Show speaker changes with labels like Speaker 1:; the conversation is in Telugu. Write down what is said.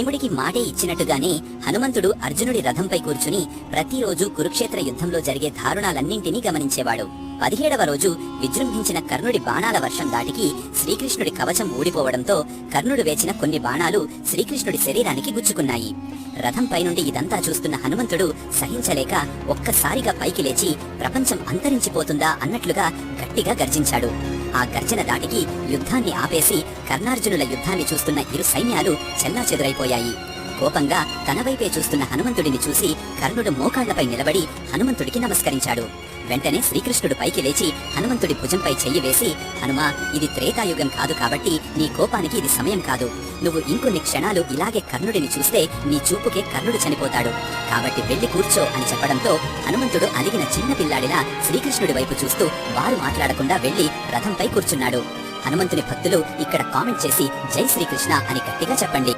Speaker 1: భీముడికి మాటే ఇచ్చినట్టుగానే హనుమంతుడు అర్జునుడి రథంపై కూర్చుని ప్రతిరోజు కురుక్షేత్ర యుద్ధంలో జరిగే దారుణాలన్నింటినీ గమనించేవాడు. పదిహేడవ రోజు విజృంభించిన కర్ణుడి బాణాల వర్షం దాటికి శ్రీకృష్ణుడి కవచం ఊడిపోవడంతో కర్ణుడు వేచిన కొన్ని బాణాలు శ్రీకృష్ణుడి శరీరానికి గుచ్చుకున్నాయి. రథంపై నుండి ఇదంతా చూస్తున్న హనుమంతుడు సహించలేక ఒక్కసారిగా పైకి లేచి ప్రపంచం అంతరించిపోతుందా? అన్నట్లుగా గట్టిగా గర్జించాడు. ఆ గర్జన దాటికి యుద్ధాన్ని ఆపేసి కర్ణార్జునుల యుద్ధాన్ని చూస్తున్న ఇరు సైన్యాలు చెల్లాచెదురైపోయాయి. కోపంగా తన వైపే చూస్తున్న హనుమంతుడిని చూసి కర్ణుడు మోకాళ్ళపై నిలబడి హనుమంతుడికి నమస్కరించాడు. వెంటనే శ్రీకృష్ణుడు పైకి లేచి హనుమంతుడి భుజంపై చెయ్యి వేసి హనుమా ఇది త్రేతాయుగం కాదు కాబట్టి నీ కోపానికి ఇది సమయం కాదు. నువ్వు ఇంకొన్ని క్షణాలు ఇలాగే కర్ణుడిని చూస్తే నీ చూపుకే కర్ణుడు చనిపోతాడు. కాబట్టి వెళ్ళి కూర్చో అని చెప్పడంతో హనుమంతుడు అలిగిన చిన్న పిల్లాడిలా శ్రీకృష్ణుడి వైపు చూస్తూ వారు మాట్లాడకుండా వెళ్ళి రథంపై కూర్చున్నాడు. హనుమంతుని భక్తులు ఇక్కడ కామెంట్ చేసి జై శ్రీకృష్ణ అని గట్టిగా చెప్పండి.